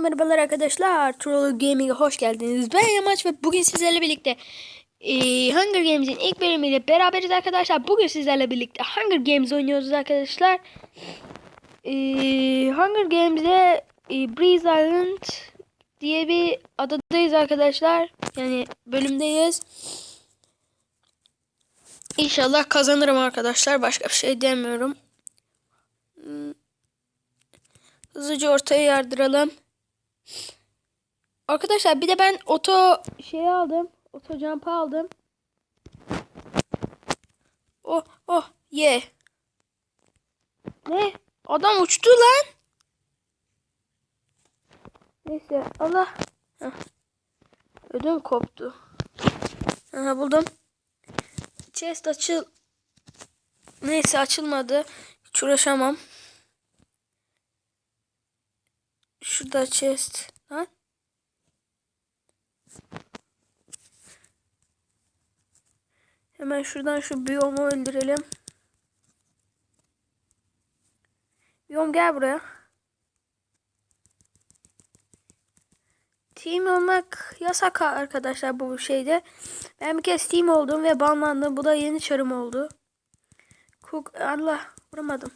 Herkese merhabalar arkadaşlar. Troll Gaming'e hoş geldiniz. Ben Yamaç ve bugün sizlerle birlikte e, Hunger Games'in ilk bölümüyle beraberiz arkadaşlar. Bugün sizlerle birlikte Hunger Games oynuyoruz arkadaşlar. E, Hunger Games'de e, Breeze Island diye bir adadayız arkadaşlar. Yani bölümdeyiz. İnşallah kazanırım arkadaşlar. Başka bir şey demiyorum. Hızlıca ortaya yardıralım. Arkadaşlar bir de ben oto şey aldım. Oto jump aldım. Oh oh ye. Ne? Adam uçtu lan. Neyse Allah. Heh. Ödüm koptu. Aha buldum. Chest açıl. Neyse açılmadı. Hiç uğraşamam. Şurada chest. Lan. Hemen şuradan şu biyomu öldürelim. Biyom gel buraya. Team olmak yasak arkadaşlar bu şeyde. Ben bir kez team oldum ve banlandım. Bu da yeni çarım oldu. Cook Allah vuramadım.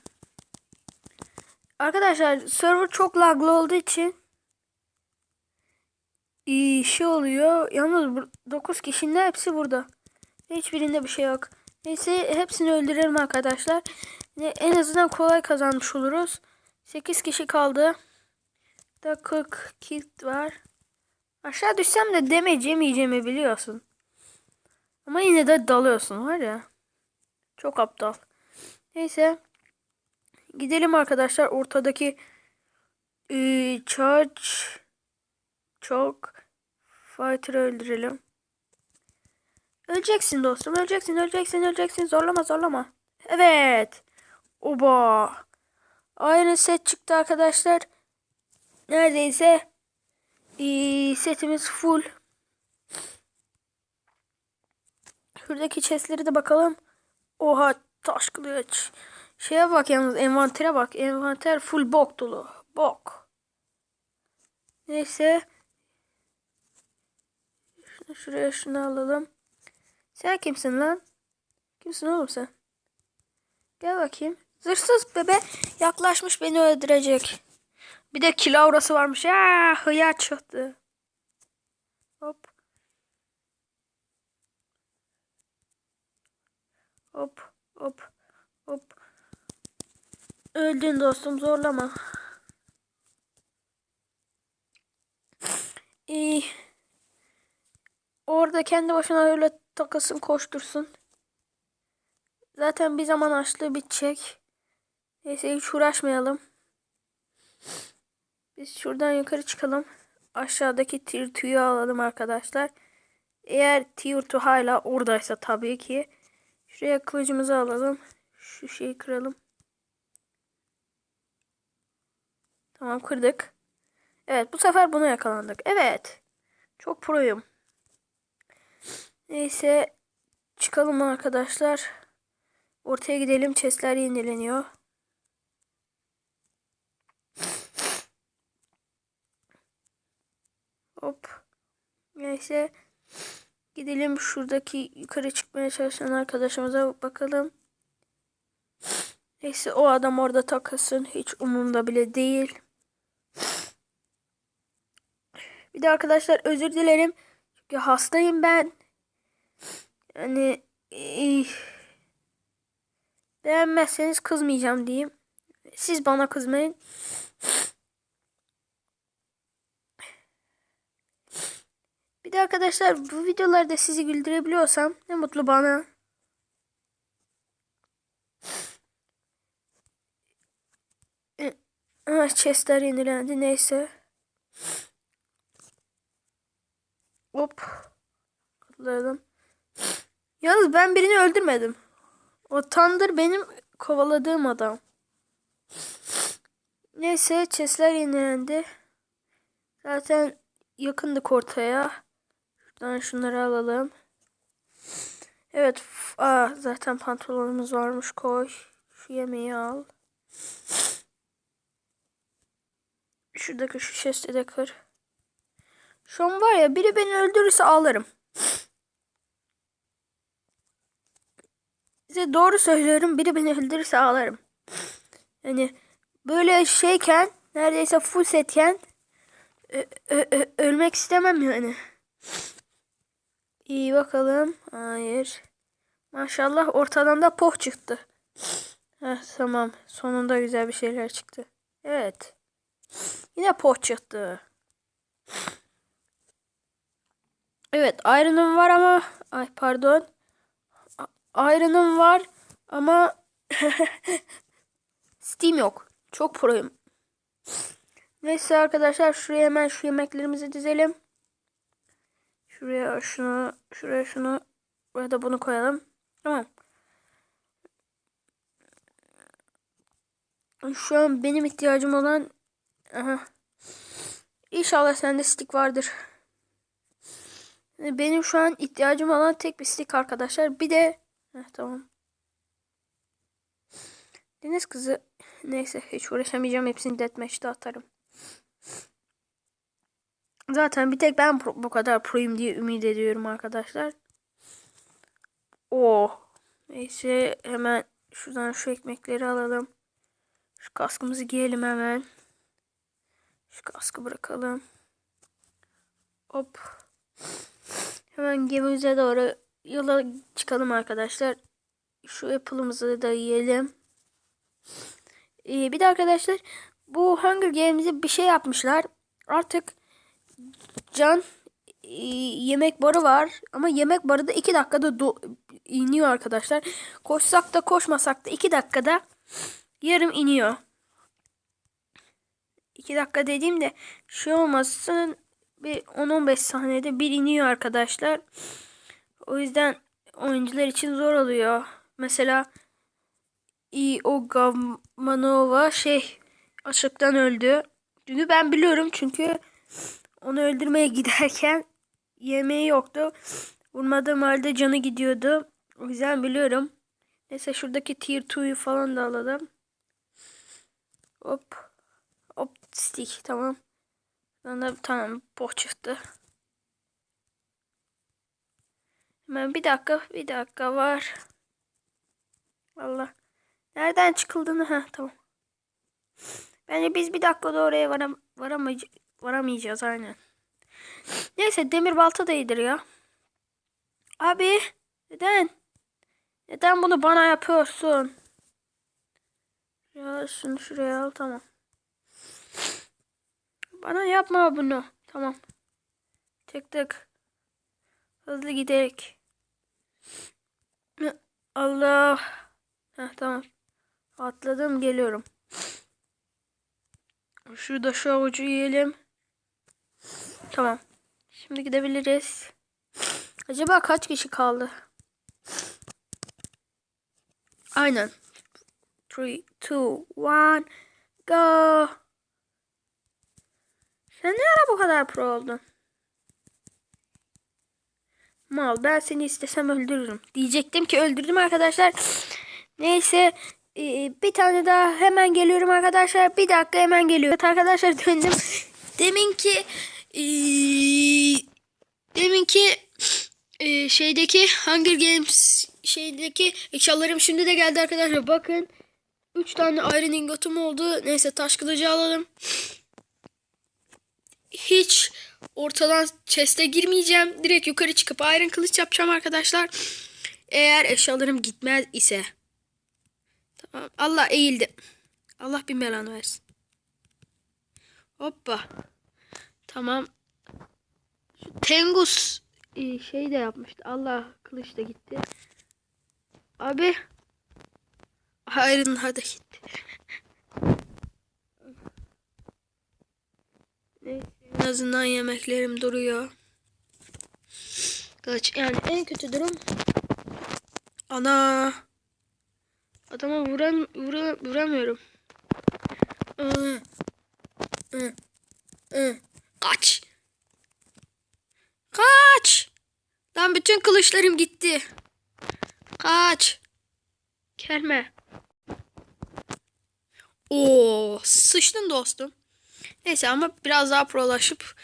Arkadaşlar server çok laglı olduğu için iyi şey oluyor. Yalnız 9 kişinin hepsi burada. Hiçbirinde bir şey yok. Neyse hepsini öldürelim arkadaşlar. En azından kolay kazanmış oluruz. 8 kişi kaldı. Da 40 kit var. Aşağı düşsem de damage yemeyeceğimi biliyorsun. Ama yine de dalıyorsun var ya. Çok aptal. Neyse. Gidelim arkadaşlar ortadaki e, charge çok fighter'ı öldürelim. Öleceksin dostum. Öleceksin, öleceksin, öleceksin. Zorlama, zorlama. Evet. Oba. Aynı set çıktı arkadaşlar. Neredeyse e, setimiz full. Şuradaki chestleri de bakalım. Oha taş kılıç. Şeye bak yalnız envantere bak. Envanter full bok dolu. Bok. Neyse. Şunu şuraya şunu alalım. Sen kimsin lan? Kimsin oğlum sen? Gel bakayım. Zırsız bebe yaklaşmış beni öldürecek. Bir de kilavrası varmış. Ya hıya çıktı. Hop hop hop. Öldün dostum zorlama. İyi. Orada kendi başına öyle takılsın koştursun. Zaten bir zaman açlığı bitecek. Neyse hiç uğraşmayalım. Biz şuradan yukarı çıkalım. Aşağıdaki tier 2'yu alalım arkadaşlar. Eğer tier 2 hala oradaysa tabii ki. Şuraya kılıcımızı alalım. Şu şeyi kıralım. Tamam kırdık. Evet bu sefer buna yakalandık. Evet. Çok proyum. Neyse. Çıkalım arkadaşlar. Ortaya gidelim. Chestler yenileniyor. Hop. Neyse. Gidelim şuradaki yukarı çıkmaya çalışan arkadaşımıza bakalım. Neyse o adam orada takılsın. Hiç umurumda bile değil. Bir de arkadaşlar özür dilerim. Çünkü hastayım ben. Yani eh, beğenmezseniz kızmayacağım diyeyim. Siz bana kızmayın. Bir de arkadaşlar bu videolarda sizi güldürebiliyorsam ne mutlu bana. Ah, chestler yenilendi neyse. Hop. Katlayalım. Yalnız ben birini öldürmedim. O Thunder benim kovaladığım adam. Neyse chestler yenilendi. Zaten yakındık ortaya. Şuradan şunları alalım. Evet. Aa, zaten pantolonumuz varmış. Koy. Şu yemeği al. Şuradaki şu chest'i de kır. Şu an var ya biri beni öldürürse ağlarım. Size doğru söylüyorum. Biri beni öldürürse ağlarım. Yani böyle şeyken neredeyse full setken ölmek istemem yani. İyi bakalım. Hayır. Maşallah ortadan da poh çıktı. Heh, tamam. Sonunda güzel bir şeyler çıktı. Evet. Yine poh çıktı. Evet iron'um var ama ay pardon. Iron'um var ama Steam yok. Çok proyum. Neyse arkadaşlar şuraya hemen şu yemeklerimizi dizelim. Şuraya şunu, şuraya şunu, buraya da bunu koyalım. Tamam. Şu an benim ihtiyacım olan aha. İnşallah sende stick vardır. Benim şu an ihtiyacım olan tek bir stick arkadaşlar. Bir de Heh, tamam. Deniz kızı neyse hiç uğraşamayacağım. Hepsini deathmatch'te atarım. Zaten bir tek ben bu kadar proyum diye ümit ediyorum arkadaşlar. Oh. Neyse hemen şuradan şu ekmekleri alalım. Şu kaskımızı giyelim hemen. Şu kaskı bırakalım. Hop. Hemen gemimize doğru yola çıkalım arkadaşlar. Şu apple'ımızı da yiyelim. Ee, bir de arkadaşlar bu Hunger Games'e bir şey yapmışlar. Artık can e, yemek barı var ama yemek barı da 2 dakikada do- iniyor arkadaşlar. Koşsak da koşmasak da 2 dakikada yarım iniyor. 2 dakika dediğimde şey olmasın bir 10-15 saniyede bir iniyor arkadaşlar. O yüzden oyuncular için zor oluyor. Mesela İo Gamanova şey açlıktan öldü. Çünkü ben biliyorum çünkü onu öldürmeye giderken yemeği yoktu. Vurmadığım halde canı gidiyordu. O yüzden biliyorum. Neyse şuradaki tier 2'yu falan da alalım. Hop. Hop stick tamam. Bana tamam poh çıktı. Hemen bir dakika bir dakika var. Allah. Nereden çıkıldığını ha tamam. Bence biz bir dakikada oraya varam varamayacağız, varamayacağız aynen. Neyse demir balta da iyidir ya. Abi neden? Neden bunu bana yapıyorsun? Ya şunu şuraya al tamam. Bana yapma bunu. Tamam. Tık. Hızlı giderek. Allah. Heh, tamam. Atladım geliyorum. Şurada şu avucu yiyelim. Tamam. Şimdi gidebiliriz. Acaba kaç kişi kaldı? Aynen. 3, 2, 1, go. Sen ne ara bu kadar pro oldun? Mal ben seni istesem öldürürüm. Diyecektim ki öldürdüm arkadaşlar. Neyse ee, bir tane daha hemen geliyorum arkadaşlar. Bir dakika hemen geliyorum. Arkadaşlar döndüm. Deminki ee, deminki ee, şeydeki Hunger Games şeydeki eşyalarım şimdi de geldi arkadaşlar. Bakın 3 tane iron ingotum oldu. Neyse taş kılıcı alalım. Hiç ortadan chest'e girmeyeceğim. Direkt yukarı çıkıp iron kılıç yapacağım arkadaşlar. Eğer eşyalarım gitmez ise. Tamam. Allah eğildi. Allah bir belanı versin. Hoppa. Tamam. Tengus şey de yapmıştı. Allah kılıç da gitti. Abi. Iron'lar da gitti. Neyse. En azından yemeklerim duruyor. Kaç yani en kötü durum ana adama vuram vura, vuramıyorum. Kaç. Kaç. Lan bütün kılıçlarım gitti. Kaç. Gelme. Oo, sıçtın dostum. Neyse ama biraz daha prolaşıp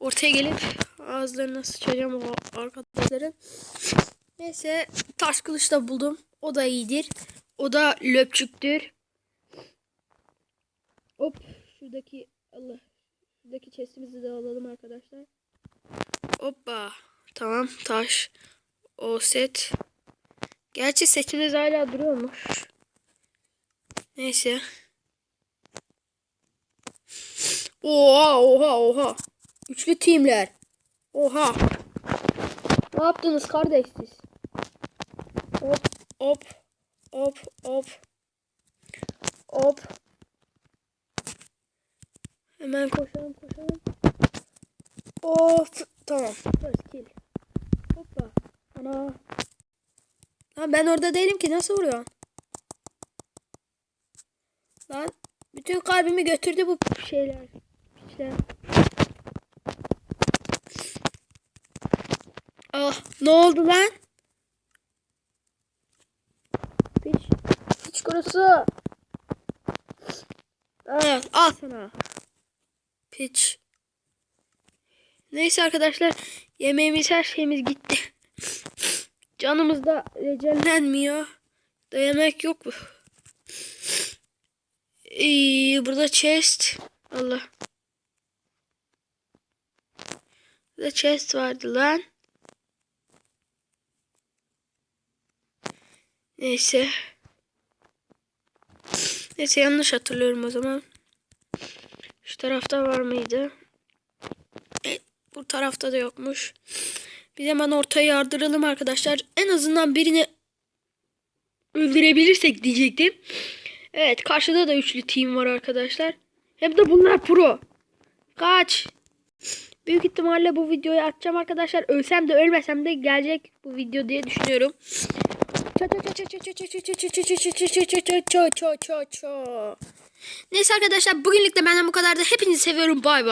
ortaya gelip ağızlarına sıçacağım o arkadaşların. Neyse taş kılıç da buldum. O da iyidir. O da löpçüktür. Hop şuradaki Allah şuradaki chestimizi de alalım arkadaşlar. Hoppa. Tamam taş. O set. Gerçi setimiz hala duruyormuş. Neyse. Oha oha oha. Üçlü timler. Oha. Ne yaptınız kardeş siz? Hop hop hop hop. Hop. Hemen koşalım koşalım. Of tamam. First kill. Hoppa. Ana. Lan ben orada değilim ki nasıl vuruyorsun? Lan bütün kalbimi götürdü bu şeyler. İşte. Ah ne oldu lan? Piç. Piç kurusu. Ah, al sana. Piç. Neyse arkadaşlar yemeğimiz her şeyimiz gitti. Canımız da recellenmiyor. Da yemek yok mu? Ee, burada chest. Allah. Burada chest vardı lan. Neyse. Neyse yanlış hatırlıyorum o zaman. Şu tarafta var mıydı? E, bu tarafta da yokmuş. Biz hemen ortaya yardıralım arkadaşlar. En azından birini öldürebilirsek diyecektim. Evet karşıda da üçlü team var arkadaşlar. Hem de bunlar pro. Kaç. Büyük ihtimalle bu videoyu atacağım arkadaşlar. Ölsem de ölmesem de gelecek bu video diye düşünüyorum. Neyse arkadaşlar bugünlük de benden bu kadar da hepinizi seviyorum. Bay bay.